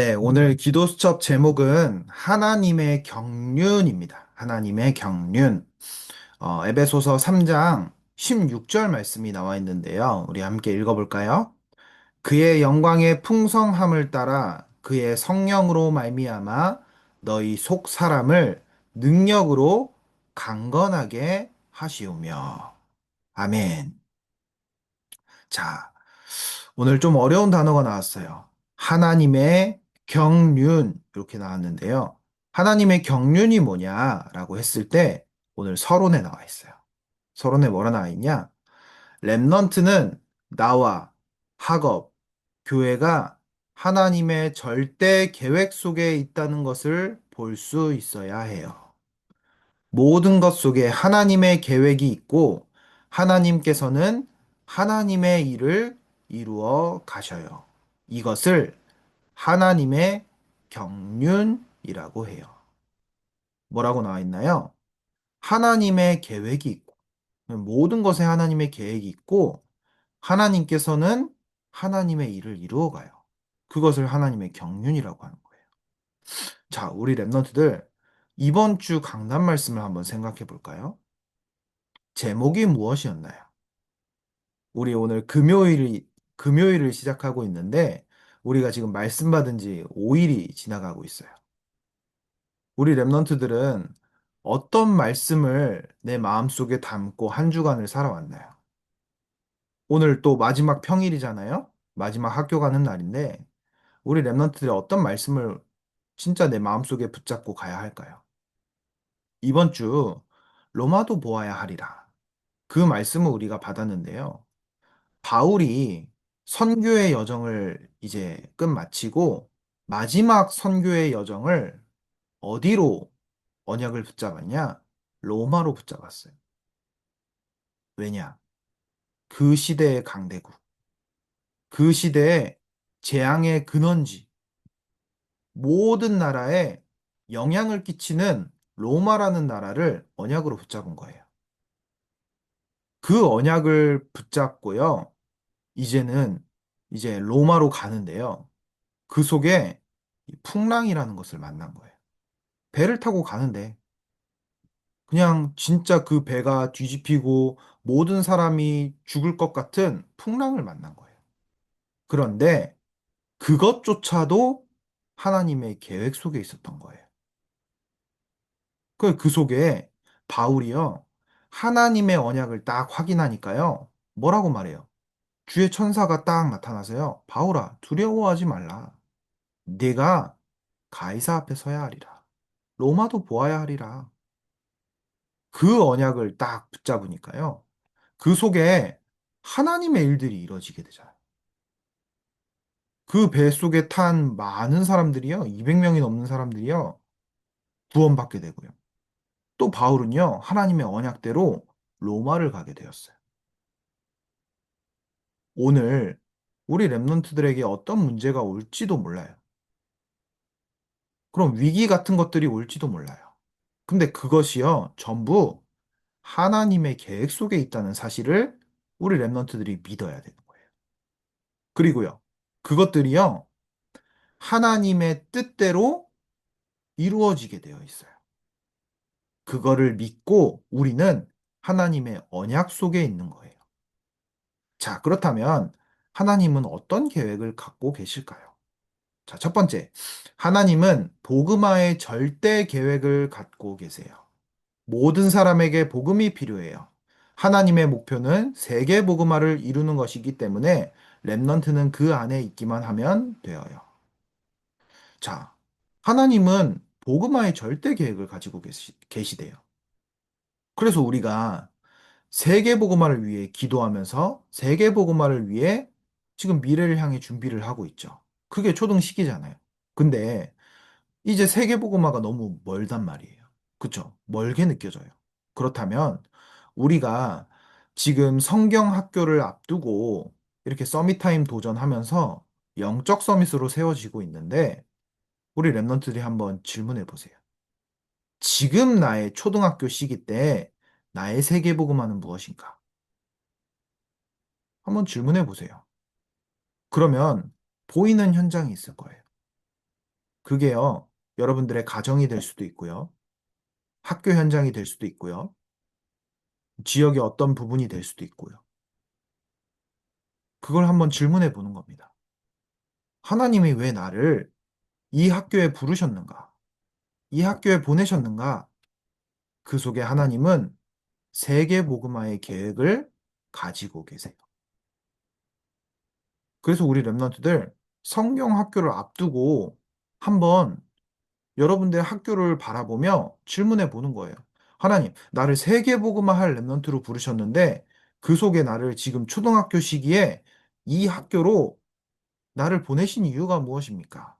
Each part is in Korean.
네, 오늘 기도 수첩 제목은 하나님의 경륜입니다. 하나님의 경륜. 어, 에베소서 3장 16절 말씀이 나와 있는데요. 우리 함께 읽어볼까요? 그의 영광의 풍성함을 따라 그의 성령으로 말미암아 너희 속 사람을 능력으로 강건하게 하시오며. 아멘. 자, 오늘 좀 어려운 단어가 나왔어요. 하나님의 경륜 이렇게 나왔는데요. 하나님의 경륜이 뭐냐라고 했을 때 오늘 서론에 나와 있어요. 서론에 뭐라 나와 있냐? 렘넌트는 나와 학업, 교회가 하나님의 절대 계획 속에 있다는 것을 볼 수 있어야 해요. 모든 것 속에 하나님의 계획이 있고 하나님께서는 하나님의 일을 이루어 가셔요. 이것을 하나님의 경륜이라고 해요. 뭐라고 나와 있나요? 하나님의 계획이 있고, 모든 것에 하나님의 계획이 있고, 하나님께서는 하나님의 일을 이루어 가요. 그것을 하나님의 경륜이라고 하는 거예요. 자, 우리 랩런트들, 이번 주 강단 말씀을 한번 생각해 볼까요? 제목이 무엇이었나요? 우리 오늘 금요일이, 금요일을 시작하고 있는데, 우리가 지금 말씀 받은 지 5일이 지나가고 있어요. 우리 랩런트들은 어떤 말씀을 내 마음속에 담고 한 주간을 살아왔나요? 오늘 또 마지막 평일이잖아요? 마지막 학교 가는 날인데, 우리 랩런트들이 어떤 말씀을 진짜 내 마음속에 붙잡고 가야 할까요? 이번 주 로마도 보아야 하리라. 그 말씀을 우리가 받았는데요. 바울이 선교의 여정을 이제 끝마치고 마지막 선교의 여정을 어디로 언약을 붙잡았냐? 로마로 붙잡았어요. 왜냐? 그 시대의 강대국, 그 시대의 재앙의 근원지, 모든 나라에 영향을 끼치는 로마라는 나라를 언약으로 붙잡은 거예요. 그 언약을 붙잡고요. 이제는 이제 로마로 가는데요. 그 속에 풍랑이라는 것을 만난 거예요. 배를 타고 가는데 그냥 진짜 그 배가 뒤집히고 모든 사람이 죽을 것 같은 풍랑을 만난 거예요. 그런데 그것조차도 하나님의 계획 속에 있었던 거예요. 그, 그 속에 바울이요. 하나님의 언약을 딱 확인하니까요. 뭐라고 말해요? 주의 천사가 딱 나타나서요. 바울아, 두려워하지 말라. 내가 가이사 앞에 서야 하리라. 로마도 보아야 하리라. 그 언약을 딱 붙잡으니까요. 그 속에 하나님의 일들이 이루어지게 되잖아요. 그 배 속에 탄 많은 사람들이요. 200명이 넘는 사람들이요. 구원받게 되고요. 또 바울은요. 하나님의 언약대로 로마를 가게 되었어요. 오늘 우리 랩런트들에게 어떤 문제가 올지도 몰라요. 그럼 위기 같은 것들이 올지도 몰라요. 근데 그것이요, 전부 하나님의 계획 속에 있다는 사실을 우리 랩런트들이 믿어야 되는 거예요. 그리고요, 그것들이요, 하나님의 뜻대로 이루어지게 되어 있어요. 그거를 믿고 우리는 하나님의 언약 속에 있는 거예요. 자, 그렇다면 하나님은 어떤 계획을 갖고 계실까요? 자, 첫 번째. 하나님은 복음화의 절대 계획을 갖고 계세요. 모든 사람에게 복음이 필요해요. 하나님의 목표는 세계 복음화를 이루는 것이기 때문에 랩넌트는 그 안에 있기만 하면 되어요. 자, 하나님은 복음화의 절대 계획을 가지고 계시, 계시대요. 그래서 우리가 세계 복음화를 위해 기도하면서 세계 복음화를 위해 지금 미래를 향해 준비를 하고 있죠. 그게 초등식이잖아요. 근데 이제 세계 복음화가 너무 멀단 말이에요. 그쵸? 멀게 느껴져요. 그렇다면 우리가 지금 성경 학교를 앞두고 이렇게 서밋타임 도전하면서 영적 서밋으로 세워지고 있는데 우리 랩런트들이 한번 질문해 보세요. 지금 나의 초등학교 시기 때 나의 세계복음화는 무엇인가? 한번 질문해 보세요. 그러면 보이는 현장이 있을 거예요. 그게요, 여러분들의 가정이 될 수도 있고요. 학교 현장이 될 수도 있고요. 지역의 어떤 부분이 될 수도 있고요. 그걸 한번 질문해 보는 겁니다. 하나님이 왜 나를 이 학교에 부르셨는가? 이 학교에 보내셨는가? 그 속에 하나님은 세계 복음화의 계획을 가지고 계세요. 그래서 우리 랩런트들 성경 학교를 앞두고 한번 여러분들 학교를 바라보며 질문해 보는 거예요. 하나님, 나를 세계 복음화 할 랩런트로 부르셨는데 그 속에 나를 지금 초등학교 시기에 이 학교로 나를 보내신 이유가 무엇입니까?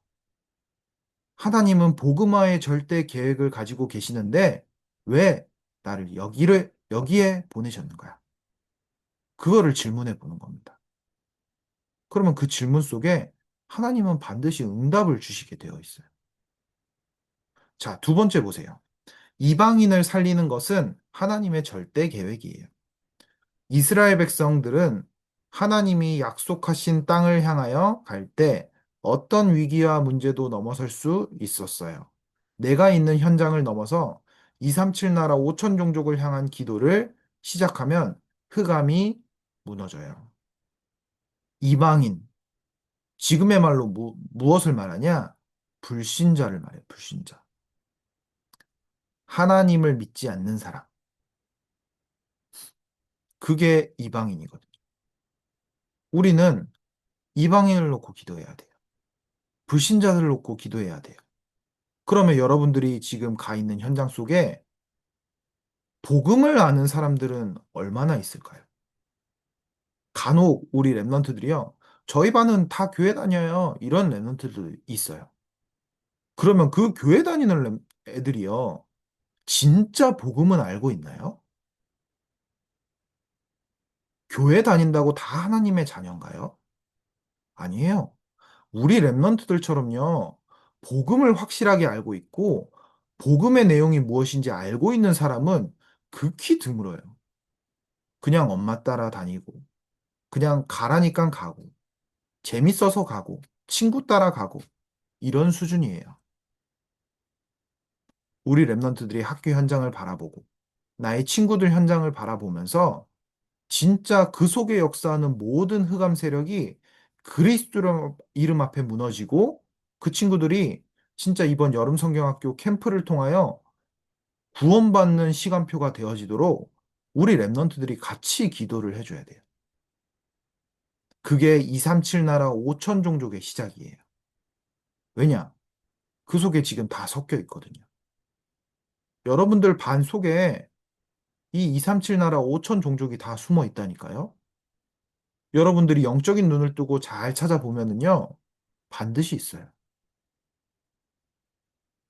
하나님은 복음화의 절대 계획을 가지고 계시는데 왜 나를 여기를 여기에 보내셨는 거야? 그거를 질문해 보는 겁니다. 그러면 그 질문 속에 하나님은 반드시 응답을 주시게 되어 있어요. 자, 두 번째 보세요. 이방인을 살리는 것은 하나님의 절대 계획이에요. 이스라엘 백성들은 하나님이 약속하신 땅을 향하여 갈 때 어떤 위기와 문제도 넘어설 수 있었어요. 내가 있는 현장을 넘어서 237 나라 5천 종족을 향한 기도를 시작하면 흑암이 무너져요. 이방인, 지금의 말로 무, 무엇을 말하냐? 불신자를 말해요, 불신자. 하나님을 믿지 않는 사람. 그게 이방인이거든요. 우리는 이방인을 놓고 기도해야 돼요. 불신자들을 놓고 기도해야 돼요. 그러면 여러분들이 지금 가 있는 현장 속에 복음을 아는 사람들은 얼마나 있을까요? 간혹 우리 랩런트들이요. 저희 반은 다 교회 다녀요. 이런 랩런트들 있어요. 그러면 그 교회 다니는 랩- 애들이요. 진짜 복음은 알고 있나요? 교회 다닌다고 다 하나님의 자녀인가요? 아니에요. 우리 랩런트들처럼요. 복음을 확실하게 알고 있고 복음의 내용이 무엇인지 알고 있는 사람은 극히 드물어요. 그냥 엄마 따라 다니고 그냥 가라니까 가고 재밌어서 가고 친구 따라 가고 이런 수준이에요. 우리 랩런트들이 학교 현장을 바라보고 나의 친구들 현장을 바라보면서 진짜 그 속에 역사하는 모든 흑암 세력이 그리스도 이름 앞에 무너지고 그 친구들이 진짜 이번 여름 성경학교 캠프를 통하여 구원받는 시간표가 되어지도록 우리 랩런트들이 같이 기도를 해줘야 돼요. 그게 237 나라 5천 종족의 시작이에요. 왜냐? 그 속에 지금 다 섞여 있거든요. 여러분들 반 속에 이 237 나라 5천 종족이 다 숨어 있다니까요. 여러분들이 영적인 눈을 뜨고 잘 찾아보면은요, 반드시 있어요.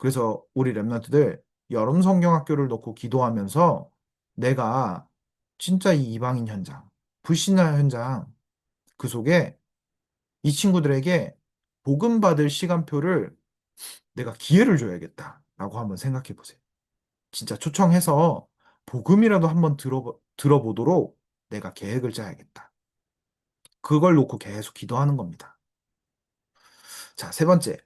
그래서 우리 랩런트들 여름 성경학교를 놓고 기도하면서 내가 진짜 이 이방인 현장, 불신자 현장, 그 속에 이 친구들에게 복음 받을 시간표를 내가 기회를 줘야겠다라고 한번 생각해 보세요. 진짜 초청해서 복음이라도 한번 들어, 들어보도록 내가 계획을 짜야겠다. 그걸 놓고 계속 기도하는 겁니다. 자, 세 번째.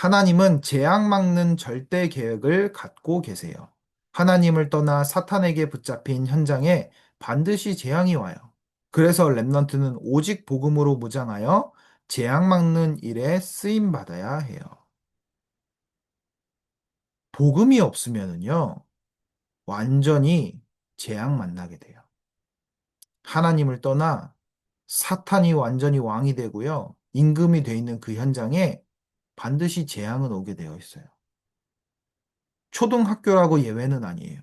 하나님은 재앙 막는 절대 계획을 갖고 계세요. 하나님을 떠나 사탄에게 붙잡힌 현장에 반드시 재앙이 와요. 그래서 랩넌트는 오직 복음으로 무장하여 재앙 막는 일에 쓰임 받아야 해요. 복음이 없으면은요, 완전히 재앙 만나게 돼요. 하나님을 떠나 사탄이 완전히 왕이 되고요, 임금이 돼 있는 그 현장에 반드시 재앙은 오게 되어 있어요. 초등학교라고 예외는 아니에요.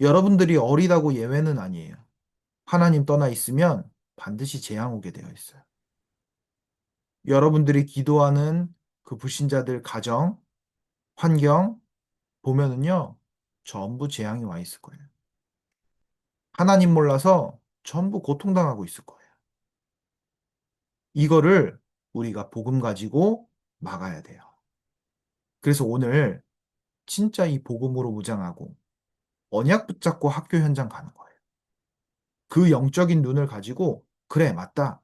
여러분들이 어리다고 예외는 아니에요. 하나님 떠나 있으면 반드시 재앙 오게 되어 있어요. 여러분들이 기도하는 그 불신자들 가정, 환경 보면은요, 전부 재앙이 와 있을 거예요. 하나님 몰라서 전부 고통당하고 있을 거예요. 이거를 우리가 복음 가지고 막아야 돼요. 그래서 오늘 진짜 이 복음으로 무장하고 언약 붙잡고 학교 현장 가는 거예요. 그 영적인 눈을 가지고 그래 맞다.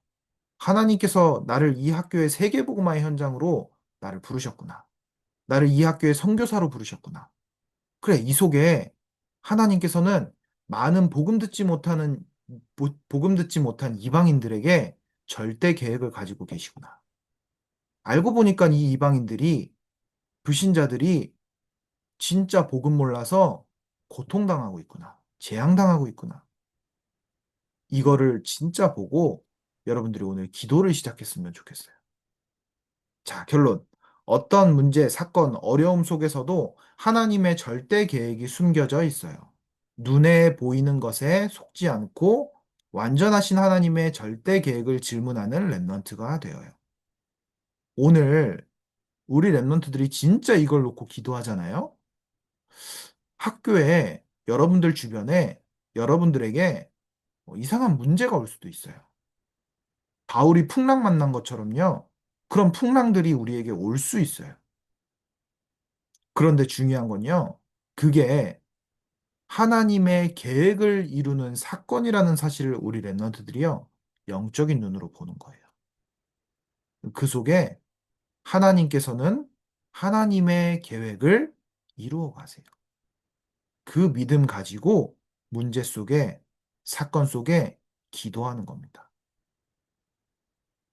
하나님께서 나를 이 학교의 세계복음화의 현장으로 나를 부르셨구나. 나를 이 학교의 선교사로 부르셨구나. 그래, 이 속에 하나님께서는 많은 복음 듣지 못하는, 보- 복음 듣지 못한 이방인들에게 절대 계획을 가지고 계시구나. 알고 보니까 이 이방인들이, 불신자들이 진짜 복음 몰라서 고통당하고 있구나. 재앙당하고 있구나. 이거를 진짜 보고 여러분들이 오늘 기도를 시작했으면 좋겠어요. 자, 결론. 어떤 문제, 사건, 어려움 속에서도 하나님의 절대 계획이 숨겨져 있어요. 눈에 보이는 것에 속지 않고 완전하신 하나님의 절대 계획을 질문하는 랩런트가 되어요. 오늘 우리 랩런트들이 진짜 이걸 놓고 기도하잖아요. 학교에 여러분들 주변에 여러분들에게 뭐 이상한 문제가 올 수도 있어요. 바울이 풍랑 만난 것처럼요. 그런 풍랑들이 우리에게 올 수 있어요. 그런데 중요한 건요. 그게 하나님의 계획을 이루는 사건이라는 사실을 우리 랩런트들이요. 영적인 눈으로 보는 거예요. 그 속에 하나님께서는 하나님의 계획을 이루어 가세요. 그 믿음 가지고 문제 속에, 사건 속에 기도하는 겁니다.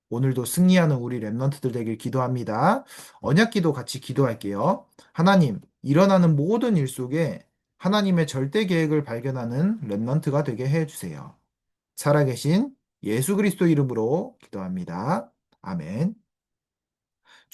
오늘도 승리하는 우리 랩런트들 되길 기도합니다. 언약 기도 같이 기도할게요. 하나님, 일어나는 모든 일 속에 하나님의 절대 계획을 발견하는 랩런트가 되게 해 주세요. 살아계신 예수 그리스도 이름으로 기도합니다. 아멘.